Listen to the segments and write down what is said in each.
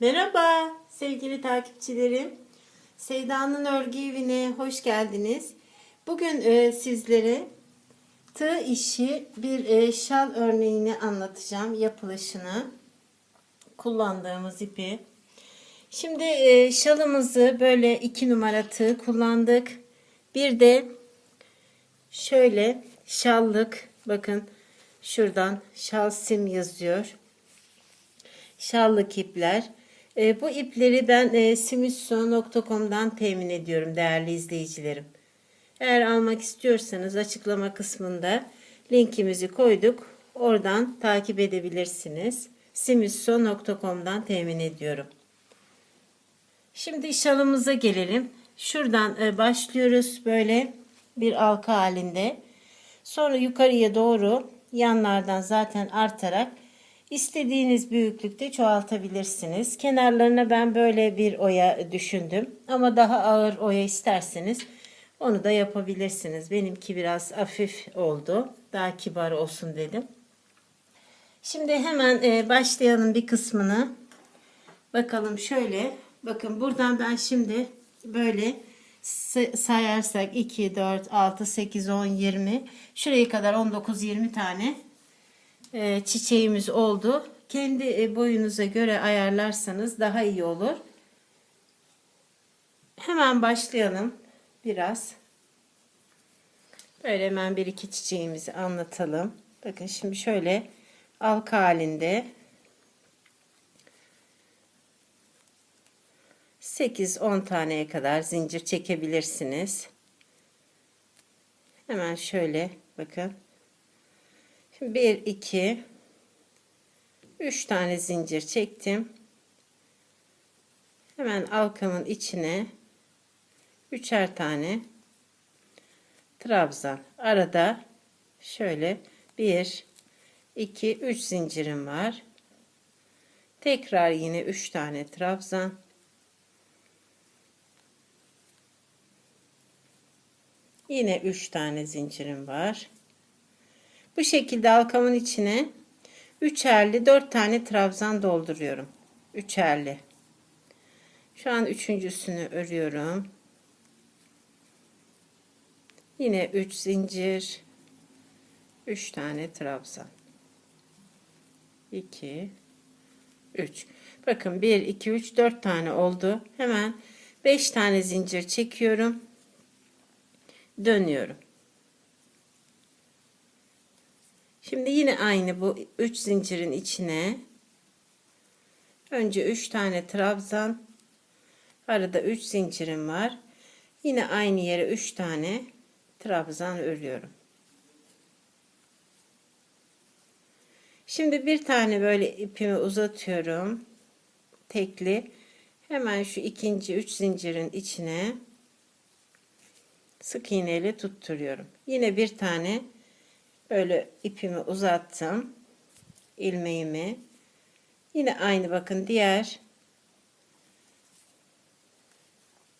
Merhaba sevgili takipçilerim. Seyda'nın örgü evine hoş geldiniz. Bugün e, sizlere tığ işi bir e, şal örneğini anlatacağım. Yapılışını, kullandığımız ipi. Şimdi e, şalımızı böyle iki numara tığ kullandık. Bir de şöyle şallık bakın şuradan şal sim yazıyor şallık ipler. E, bu ipleri ben e, simitso.com'dan temin ediyorum değerli izleyicilerim. Eğer almak istiyorsanız açıklama kısmında linkimizi koyduk. Oradan takip edebilirsiniz. simitso.com'dan temin ediyorum. Şimdi şalımıza gelelim. Şuradan e, başlıyoruz böyle bir halka halinde. Sonra yukarıya doğru yanlardan zaten artarak İstediğiniz büyüklükte çoğaltabilirsiniz. Kenarlarına ben böyle bir oya düşündüm. Ama daha ağır oya isterseniz onu da yapabilirsiniz. Benimki biraz hafif oldu. Daha kibar olsun dedim. Şimdi hemen e, başlayalım bir kısmını. Bakalım şöyle. Bakın buradan ben şimdi böyle sayarsak 2, 4, 6, 8, 10, 20 şuraya kadar 19-20 tane e, çiçeğimiz oldu. Kendi e, boyunuza göre ayarlarsanız daha iyi olur. Hemen başlayalım biraz. Böyle hemen bir iki çiçeğimizi anlatalım. Bakın şimdi şöyle halka halinde 8-10 taneye kadar zincir çekebilirsiniz. Hemen şöyle bakın 1 2 3 tane zincir çektim. Hemen halkamın içine üçer tane trabzan. Arada şöyle 1 2 3 zincirim var. Tekrar yine 3 tane trabzan. Yine 3 tane zincirim var. Bu şekilde halkamın içine üçerli dört tane trabzan dolduruyorum. Üçerli. Şu an üçüncüsünü örüyorum. Yine 3 zincir 3 tane trabzan 2 3 bakın 1 2 3 4 tane oldu hemen 5 tane zincir çekiyorum dönüyorum Şimdi yine aynı bu 3 zincirin içine önce 3 tane trabzan arada 3 zincirim var. Yine aynı yere 3 tane trabzan örüyorum. Şimdi bir tane böyle ipimi uzatıyorum. Tekli. Hemen şu ikinci 3 zincirin içine sık iğneyle tutturuyorum. Yine bir tane Böyle ipimi uzattım. ilmeğimi. Yine aynı bakın diğer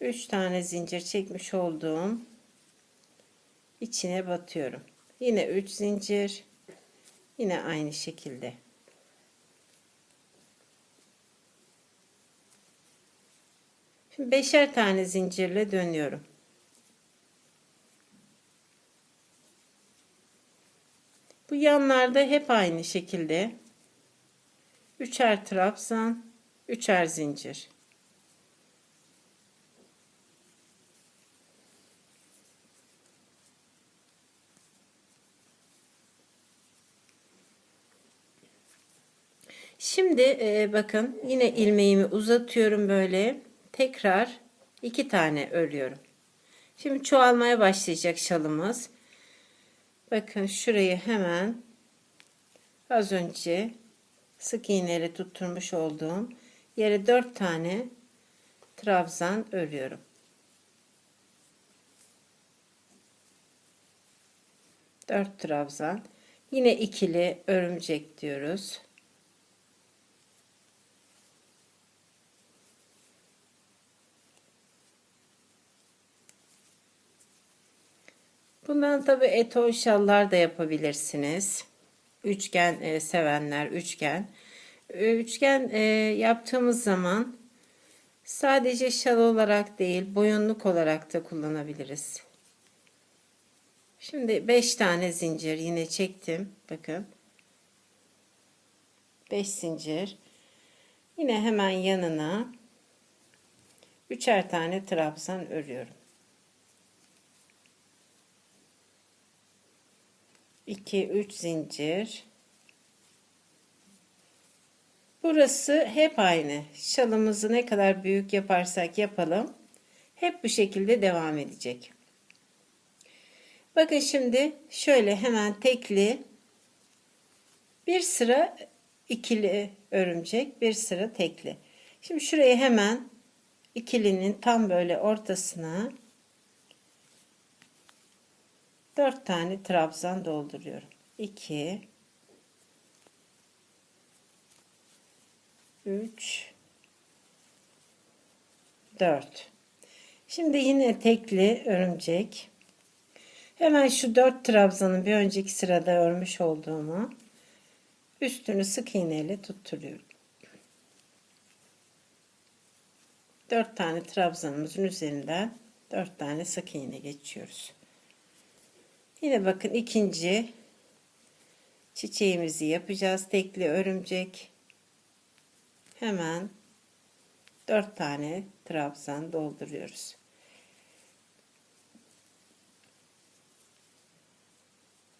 3 tane zincir çekmiş olduğum içine batıyorum. Yine 3 zincir. Yine aynı şekilde. Şimdi beşer tane zincirle dönüyorum. Bu yanlarda hep aynı şekilde üçer trabzan, üçer zincir. Şimdi e, bakın yine ilmeğimi uzatıyorum böyle. Tekrar iki tane örüyorum. Şimdi çoğalmaya başlayacak şalımız. Bakın şurayı hemen az önce sık iğneyle tutturmuş olduğum yere dört tane trabzan örüyorum. Dört trabzan. Yine ikili örümcek diyoruz. Bundan tabi etol şallar da yapabilirsiniz. Üçgen e, sevenler üçgen. Ee, Üçgen e, yaptığımız zaman sadece şal olarak değil boyunluk olarak da kullanabiliriz. Şimdi 5 tane zincir yine çektim. Bakın. 5 zincir. Yine hemen yanına üçer tane trabzan örüyorum. 2 3 zincir. Burası hep aynı. Şalımızı ne kadar büyük yaparsak yapalım hep bu şekilde devam edecek. Bakın şimdi şöyle hemen tekli bir sıra ikili örümcek, bir sıra tekli. Şimdi şuraya hemen ikilinin tam böyle ortasına dört tane trabzan dolduruyorum. 2 3 4 Şimdi yine tekli örümcek. Hemen şu dört trabzanın bir önceki sırada örmüş olduğumu üstünü sık iğneyle tutturuyorum. Dört tane trabzanımızın üzerinden dört tane sık iğne geçiyoruz. Yine bakın ikinci çiçeğimizi yapacağız. Tekli örümcek. Hemen dört tane trabzan dolduruyoruz.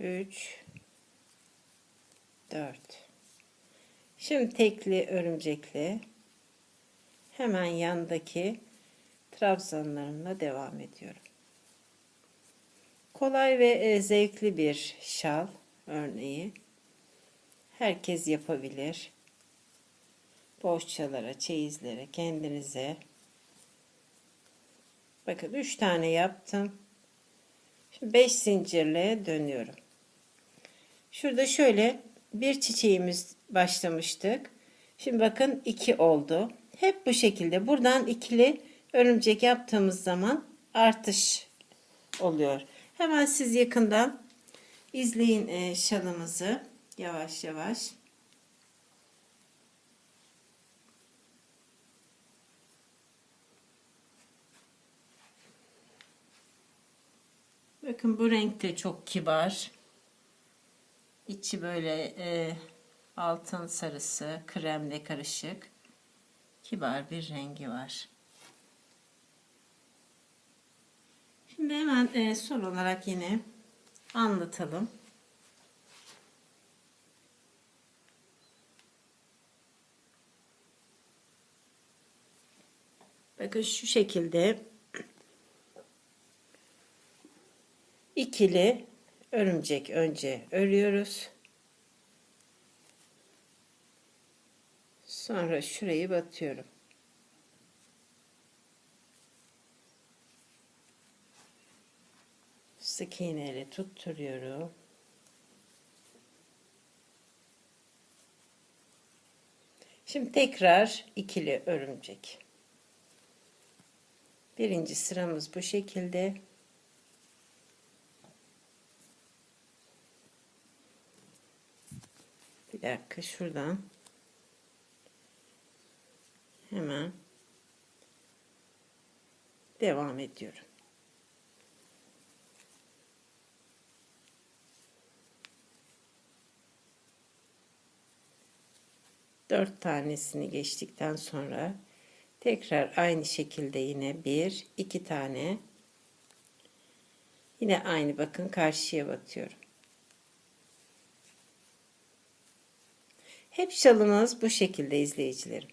3 4 Şimdi tekli örümcekli hemen yandaki trabzanlarımla devam ediyorum. Kolay ve e, zevkli bir şal örneği. Herkes yapabilir. Bohçalara, çeyizlere, kendinize. Bakın 3 tane yaptım. Şimdi 5 zincirle dönüyorum. Şurada şöyle bir çiçeğimiz başlamıştık. Şimdi bakın iki oldu. Hep bu şekilde buradan ikili örümcek yaptığımız zaman artış oluyor. Hemen siz yakından izleyin e, şalımızı yavaş yavaş. Bakın bu renk de çok kibar. İçi böyle e, altın sarısı, kremle karışık. Kibar bir rengi var. Şimdi hemen e, son olarak yine anlatalım. Bakın şu şekilde ikili örümcek önce örüyoruz. Sonra şurayı batıyorum. Sık iğneyle tutturuyorum. Şimdi tekrar ikili örümcek. Birinci sıramız bu şekilde. Bir dakika şuradan hemen devam ediyorum. Dört tanesini geçtikten sonra tekrar aynı şekilde yine bir iki tane yine aynı bakın karşıya batıyorum. Hep şalımız bu şekilde izleyicilerim.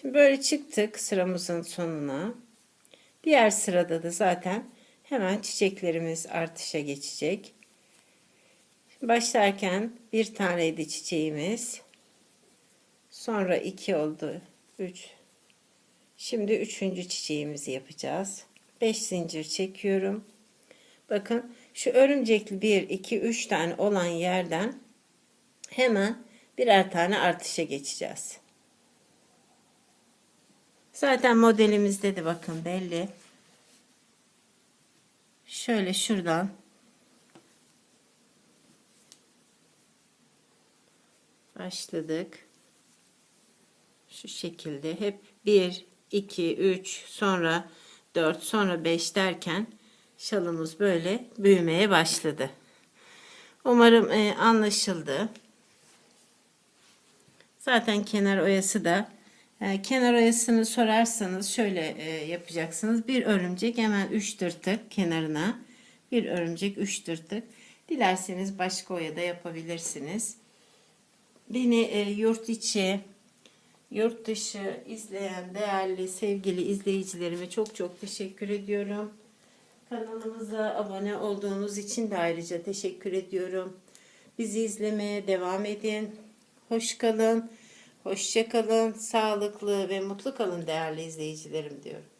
Şimdi böyle çıktık sıramızın sonuna. Diğer sırada da zaten hemen çiçeklerimiz artışa geçecek. başlarken bir taneydi çiçeğimiz. Sonra iki oldu. Üç. Şimdi üçüncü çiçeğimizi yapacağız. Beş zincir çekiyorum. Bakın şu örümcekli bir, iki, üç tane olan yerden hemen birer tane artışa geçeceğiz. Zaten modelimizde de bakın belli. şöyle şuradan başladık. Şu şekilde hep 1, 2, 3 sonra 4 sonra 5 derken şalımız böyle büyümeye başladı. Umarım e, anlaşıldı. Zaten kenar oyası da e, kenar oyasını sorarsanız şöyle e, yapacaksınız. Bir örümcek hemen 3 tırtık kenarına. Bir örümcek 3 tırtık. Dilerseniz başka oya da yapabilirsiniz. Beni e, yurt içi, yurt dışı izleyen değerli sevgili izleyicilerime çok çok teşekkür ediyorum. Kanalımıza abone olduğunuz için de ayrıca teşekkür ediyorum. Bizi izlemeye devam edin. Hoş kalın, hoşça kalın, sağlıklı ve mutlu kalın değerli izleyicilerim diyorum.